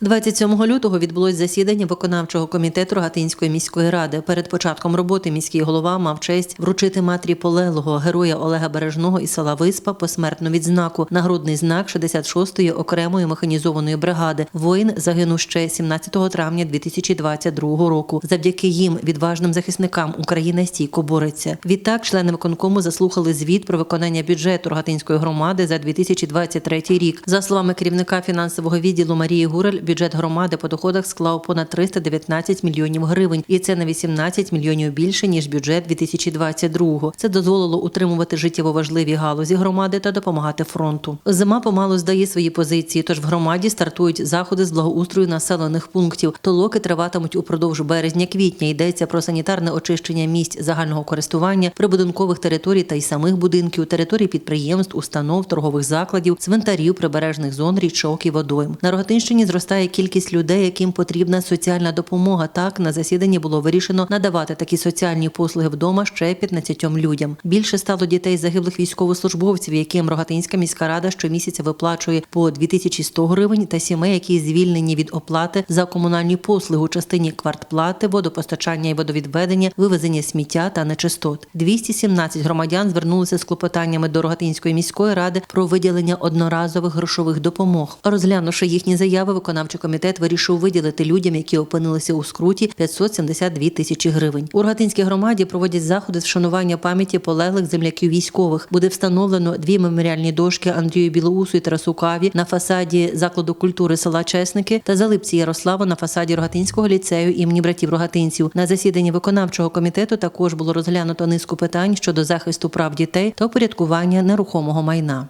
27 лютого відбулось засідання виконавчого комітету Рогатинської міської ради. Перед початком роботи міський голова мав честь вручити матері полеглого героя Олега Бережного із села Виспа посмертну відзнаку, нагрудний знак 66-ї окремої механізованої бригади. Воїн загинув ще 17 травня 2022 року. Завдяки їм, відважним захисникам, Україна стійко бореться. Відтак, члени виконкому заслухали звіт про виконання бюджету Рогатинської громади за 2023 рік. За словами керівника фінансового відділу Марії Гурель, бюджет громади по доходах склав понад 319 мільйонів гривень, і це на 18 мільйонів більше ніж бюджет 2022-го. Це дозволило утримувати життєво важливі галузі громади та допомагати фронту. Зима помалу здає свої позиції, тож в громаді стартують заходи з благоустрою населених пунктів. Толоки триватимуть упродовж березня-квітня. Йдеться про санітарне очищення місць загального користування, прибудинкових територій та й самих будинків, територій підприємств, установ, торгових закладів, цвинтарів, прибережних зон, річок і водойм. На Рогатинщині зростає кількість людей, яким потрібна соціальна допомога. Так на засіданні було вирішено надавати такі соціальні послуги вдома ще 15 людям. Більше стало дітей загиблих військовослужбовців, яким Рогатинська міська рада щомісяця виплачує по 2100 гривень, та сімей, які звільнені від оплати за комунальні послуги у частині квартплати, водопостачання і водовідведення, вивезення сміття та нечистот. 217 громадян звернулися з клопотаннями до Рогатинської міської ради про виділення одноразових грошових допомог. Розглянувши їхні заяви, виконавчий комітет вирішив виділити людям, які опинилися у скруті, 572 тисячі гривень. У Рогатинській громаді проводять заходи з вшанування пам'яті полеглих земляків військових. Буде встановлено дві меморіальні дошки Андрію Білоусу і Тарасу Каві на фасаді закладу культури села Чесники та Залипці Ярослава на фасаді Рогатинського ліцею імені братів Рогатинців. На засіданні виконавчого комітету також було розглянуто низку питань щодо захисту прав дітей та упорядкування нерухомого майна.